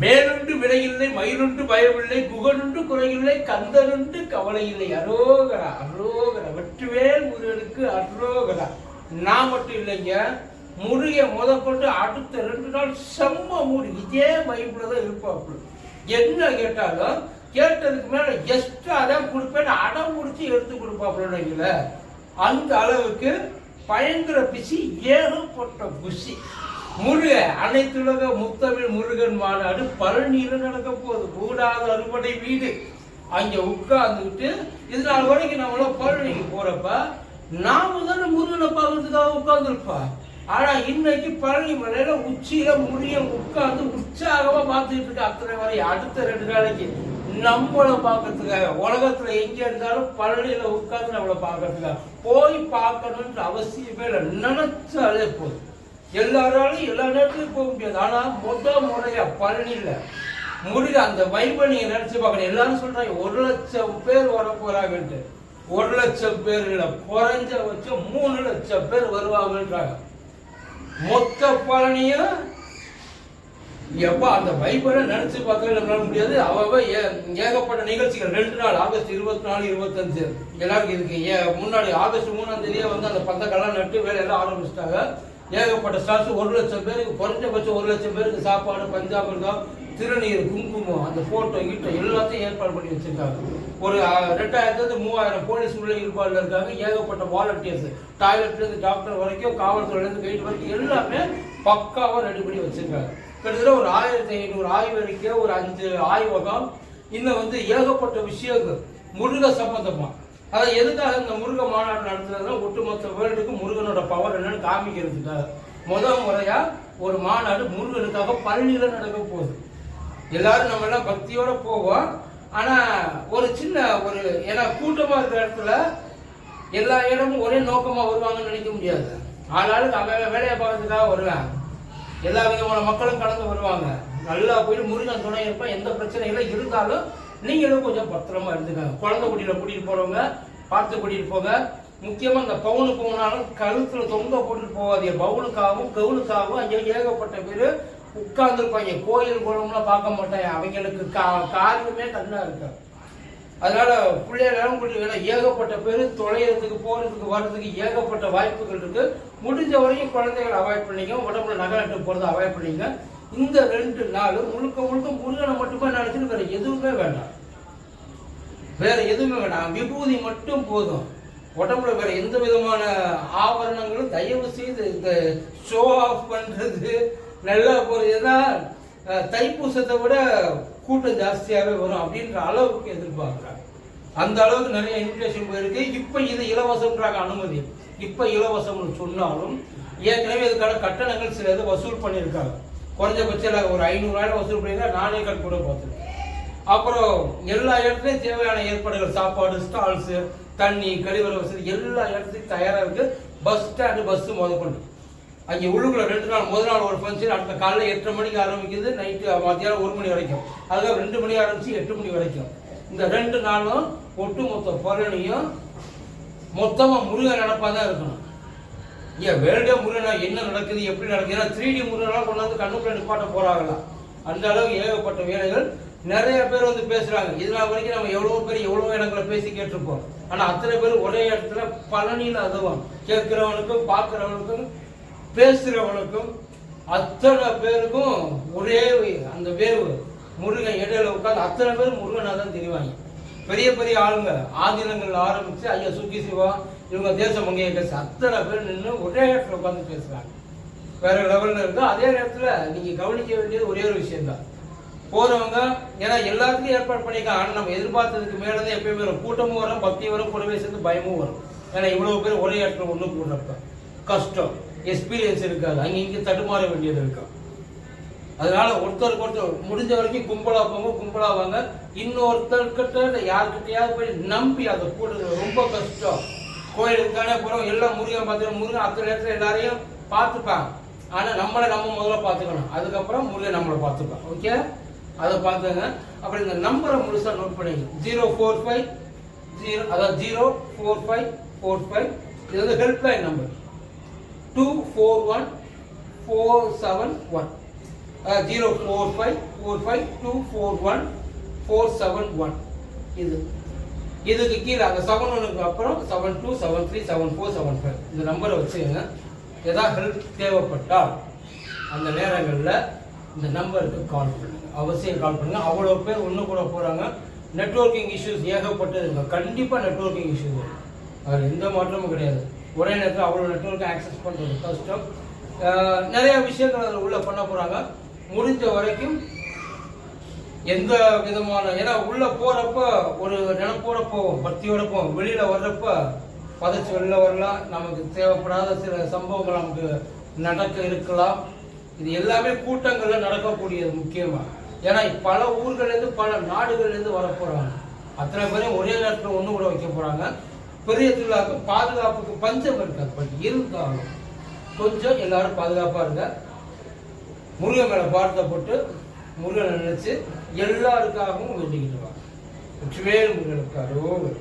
மேலுண்டு விலையில்லை மயிலுண்டு பயமில்லை குகனுண்டு குறையில்லை கந்தனுண்டு கவலை இல்லை அரோகரா அரோகரா வெற்றுவேல் முருகனுக்கு அரோகரா. நான் மட்டும் இல்லைங்க முருகை முதற்கொண்டு கொண்டு அடுத்த ரெண்டு நாள் செம்ம மூடி இதே பைபிள் தான் இருப்பாப்புல. என்ன கேட்டாலும் கேட்டதுக்கு மேல எக்ஸ்ட்ரா தான் கொடுப்பேன் அடம் முடிச்சு எடுத்து கொடுப்பாப்புல அந்த அளவுக்கு பயங்கர பிசி ஏகப்பட்ட புசி. முருக அனைத்துலக முத்தமிழ் முருகன் மாநாடு பழனியில நடக்க போகுது. கூடாத அறுபடை வீடு. அங்க உட்கார்ந்துட்டு இது வரைக்கும் நம்மள பழனிக்கு போறப்ப நாம தானே முருகனை பார்க்கறதுக்காக உட்கார்ந்துருப்பா. ஆனா இன்னைக்கு பழனி மலையில உச்சியில முருகன் உட்கார்ந்து உற்சாகமா பார்த்துட்டு இருக்க. அத்தனை வரை அடுத்த ரெண்டு நாளைக்கு நம்மள பார்க்கறதுக்காக உலகத்துல எங்க இருந்தாலும் பழனியில உட்கார்ந்து நம்மளை பார்க்கறதுக்காக போய் பார்க்கணுன்ற அவசியமே இல்லை. நினைச்சாலே போதும். எல்லாராலும் எல்லா நேரத்துலையும் போக முடியாது. ஆனா முத பழனி இல்லை முருக அந்த வைபை நீங்க நினைச்சு பார்க்கணும். எல்லாரும் சொல்றாங்க ஒரு லட்சம் பேர் வர போறாங்கன்ட்டு ஒரு லட்சம் பேர் இல்ல குறைஞ்சபட்சம் மூணு லட்சம் பேர் வருவாங்கன்றாங்க. மொத்த பழனியும் எப்போ அந்த பைபிளை நினைச்சு பார்க்கவே நம்மளால முடியாது. அவ ஏ- ஏகப்பட்ட நிகழ்ச்சிகள். ரெண்டு நாள் ஆகஸ்ட் இருபத்தி நாலு இருபத்தஞ்சு. எல்லாருக்கும் இருக்கு. ஏ முன்னாடி ஆகஸ்ட் மூணாம் தேதியே வந்து அந்த பந்தக்கெல்லாம் நட்டு வேலையெல்லாம் ஆரம்பிச்சிட்டாங்க. ஏகப்பட்ட ஸ்டாஃப்ஸ் ஒரு லட்சம் பேருக்கு குறைஞ்சபட்சம் ஒரு லட்சம் பேருக்கு சாப்பாடு பஞ்சாபிர்தம் திருநீர் குங்குமம் அந்த போட்டோ கிட்ட எல்லாத்தையும் ஏற்பாடு பண்ணி வச்சிருக்காங்க. ஒரு ரெண்டாயிரத்துலேருந்து மூவாயிரம் போலீஸ் உள்ள ஈடுபாடுல இருக்காங்க. ஏகப்பட்ட வாலண்டியர்ஸ் டாய்லெட்லேருந்து டாக்டர் வரைக்கும் காவல்துறையிலேருந்து இருந்து வரைக்கும் எல்லாமே பக்காவாக ரெடி பண்ணி வச்சிருக்காங்க. கிட்டத்தட்ட ஒரு ஆயிரத்தி ஐநூறு ஆய்வறிக்கை ஒரு அஞ்சு ஆய்வகம். இன்னும் வந்து ஏகப்பட்ட விஷயங்கள் முருக சம்பந்தமாக அதை எதுக்காக இந்த முருக மாநாடு நடத்துறதுனா ஒட்டுமொத்த வேர்ல்டுக்கு முருகனோட பவர் என்னன்னு காமிக்கிறதுக்காக. முதல் முறையா ஒரு மாநாடு முருகனுக்காக பழனியில நடக்க போகுது. எல்லாரும் நம்ம எல்லாம் பக்தியோட போவோம். ஆனா ஒரு சின்ன ஒரு ஏன்னா கூட்டமா இருக்கிற இடத்துல எல்லா இடமும் ஒரே நோக்கமா வருவாங்கன்னு நினைக்க முடியாது. ஆளாளுக்கு அவன் வேலையை பார்க்கறதுக்காக வருவேன். எல்லா விதமான மக்களும் கலந்து வருவாங்க. நல்லா போயிட்டு முருகன் துணை இருப்பான். எந்த பிரச்சனைகளும் இருந்தாலும் நீங்களும் கொஞ்சம் பத்திரமா இருந்துக்காங்க. குழந்தை குட்டியில கூட்டிட்டு போறவங்க பார்த்து கூட்டிட்டு போங்க முக்கியமா இந்த பவுனு போனாலும் கழுத்துல தொங்க போட்டுட்டு போகாதீங்க. பவுனுக்காகவும் கவுனுக்காகவும் அங்கே ஏகப்பட்ட பேர் உட்கார்ந்துருப்பாங்க. கோயில் குளம்லாம் பார்க்க மாட்டாங்க. அவங்களுக்கு கா காரியமே கண்ணா இருக்கு அதனால பிள்ளைகளாலும் கூட்டிட்டு ஏகப்பட்ட பேர் தொலைகிறதுக்கு போறதுக்கு வர்றதுக்கு ஏகப்பட்ட வாய்ப்புகள் இருக்கு. முடிஞ்ச வரைக்கும் குழந்தைகளை அவாய்ட் பண்ணிங்க உடம்புல நகரட்டு போறதை அவாய்ட் பண்ணிங்க இந்த ரெண்டு நாள் முழுக்க முழுக்க முருகனை மட்டுமே நினைச்சிட்டு வேற எதுவுமே வேண்டாம். வேற எதுவுமே வேண்டாம். விபூதி மட்டும் போதும். உடம்புல வேற எந்த விதமான ஆபரணங்களும் தயவு செய்து இந்த ஷோ ஆஃப் பண்றது நல்லா போறது ஏன்னா தைப்பூசத்தை விட கூட்டம் ஜாஸ்தியாகவே வரும் அப்படின்ற அளவுக்கு எதிர்பார்க்குறாங்க. அந்த அளவுக்கு நிறைய இன்விடேஷன் போயிருக்கு. இப்போ இது இலவசம்ன்றாங்க அனுமதி. இப்போ இலவசம்னு சொன்னாலும் ஏற்கனவே இதுக்கான கட்டணங்கள் சில இது வசூல் பண்ணியிருக்காங்க. குறைஞ்சபட்சம் ஒரு ஐநூறாயிரம் வசூல் பண்ணியிருந்தா நானே கண் கூட பார்த்துருக்கேன். அப்புறம் எல்லா இடத்துலையும் தேவையான ஏற்பாடுகள் சாப்பாடு ஸ்டால்ஸ் தண்ணி கழிவறை வசதி எல்லா இடத்துலையும் தயாராக இருக்கு. பஸ் ஸ்டாண்டு பஸ் முதற்கொண்டு. அங்கே உள்ளுக்குள்ள ரெண்டு நாள் முதல் நாள் ஒரு ஃபங்க்ஷன் அடுத்த காலைல எட்டரை மணிக்கு ஆரம்பிக்குது நைட்டு மத்தியானம் ஒரு மணி வரைக்கும். அதுக்காக ரெண்டு மணி ஆரம்பிச்சு எட்டு மணி வரைக்கும். இந்த ரெண்டு நாளும் ஒட்டுமொத்த பழனியும் மொத்தமாக முருகன் நடப்பாக தான் இருக்கணும். ஏன் வேர்ல்டே முருகனா என்ன நடக்குது எப்படி நடக்குது? ஏன்னா த்ரீ டி முருகனா கொண்டாந்து கண்ணுக்குள்ள நிப்பாட்ட போறாங்களா அந்த அளவுக்கு ஏகப்பட்ட வேலைகள் நிறைய பேர் வந்து பேசுறாங்க. இதனால் வரைக்கும் நம்ம எவ்வளவு பேர் எவ்வளவு இடங்களை பேசி கேட்டிருப்போம். ஆனா அத்தனை பேர் ஒரே இடத்துல பழனியில் அதுவும். கேட்கிறவனுக்கும் பார்க்கிறவனுக்கும் பேசுறவனுக்கும் அத்தனை பேருக்கும் ஒரே அந்த வேவு முருகன் இடையில உட்காந்து அத்தனை பேர் முருகனாக தான் தெரிவாங்க. பெரிய பெரிய ஆளுங்க. ஆதினங்கள் ஆரம்பிச்சு ஐயா சுக்கி சிவா இவங்க தேசம் மங்கைய பேச அத்தனை பேர் நின்று ஒரே இடத்துல உட்காந்து பேசுறாங்க. வேற லெவல்ல இருக்கு அதே நேரத்துல நீங்க கவனிக்க வேண்டியது ஒரே ஒரு விஷயம்தான். போகிறவங்க போறவங்க ஏன்னா எல்லாத்துக்கும் ஏற்பாடு பண்ணியிருக்காங்க. ஆனால் நம்ம எதிர்பார்த்ததுக்கு மேலதான் எப்பயுமே வரும். கூட்டமும் வரும் பக்தி வரும் கூடவே சேர்ந்து பயமும் வரும். ஏன்னா இவ்வளவு பேர் ஒரே இடத்துல ஒண்ணு கூடுறப்ப கஷ்டம் எக்ஸ்பீரியன்ஸ் இருக்காது. அங்கே இங்கே தடுமாற வேண்டியது இருக்கும். அதனால ஒருத்தருக்கு ஒருத்தர் முடிஞ்ச வரைக்கும் கும்பலா போங்க கும்பலா வாங்க. இன்னொருத்தர்கிட்ட இல்ல போய் நம்பி அதை கூடுறது ரொம்ப கஷ்டம். கோயிலுக்கு தானே போகிறோம் எல்லாம் முருகன் பார்த்து முருகன் அத்தனை நேரத்தில் எல்லாரையும் பார்த்துப்பாங்க ஆனால் நம்மளை நம்ம முதல்ல பார்த்துக்கணும். அதுக்கப்புறம் முருகன் நம்மளை பார்த்துப்பான். ஓகே அதை பார்த்துங்க. அப்புறம் இந்த நம்பரை முழுசாக நோட் பண்ணிங்க ஜீரோ ஃபோர் ஃபைவ் ஜீரோ அதாவது zero four five four five இது வந்து helpline number two four one four seven one zero four five four five two four one four seven one இது. இதுக்கு கீழே அந்த செவன் ஒனுக்கு அப்புறம் seven two seven three seven four seven five இந்த நம்பரை வச்சுக்கோங்க. ஏதாவது ஹெல்ப் தேவைப்பட்டால் அந்த நேரங்களில் இந்த நம்பருக்கு கால் பண்ணுங்க அவசியம் கால் பண்ணுங்க. அவ்வளோ பேர் ஒன்று கூட போகிறாங்க நெட்வொர்க்கிங் இஷ்யூஸ் ஏகப்பட்டதுங்க. கண்டிப்பாக நெட்வொர்க்கிங் இஷ்யூஸ் வரும். அது எந்த மாற்றமும் கிடையாது. ஒரே நேரத்தில் அவ்வளோ நெட்வொர்க்கை ஆக்சஸ் பண்ணுறது கஷ்டம். நிறைய விஷயங்கள் அதில் உள்ள பண்ண போகிறாங்க முடிஞ்ச வரைக்கும் எந்த விதமான ஏன்னா உள்ள போறப்ப ஒரு நினைப்போட போவோம். பக்தியோட போவோம். வெளியில வர்றப்ப பதச்சி வெளில வரலாம். நமக்கு தேவைப்படாத சில சம்பவங்கள் நமக்கு நடக்க இருக்கலாம். இது எல்லாமே கூட்டங்கள்ல நடக்கக்கூடியது முக்கியமா. ஏன்னா பல ஊர்கள்ல இருந்து பல நாடுகள்ல இருந்து வர அத்தனை பேரையும் ஒரே நேரத்தில் ஒண்ணு கூட வைக்க போறாங்க. பெரிய திருவிழாக்கு பாதுகாப்புக்கு பஞ்சம் இருக்காது. பட் இருந்தாலும் கொஞ்சம் எல்லாரும் பாதுகாப்பா இருங்க. முருகன் மேல பாரத்தை போட்டு முருகனை நினைச்சு எல்லாருக்காகவும் வேண்டிக்கிட்டு வாங்க. வெற்றிவேல் முருகனுக்கு அரோகர்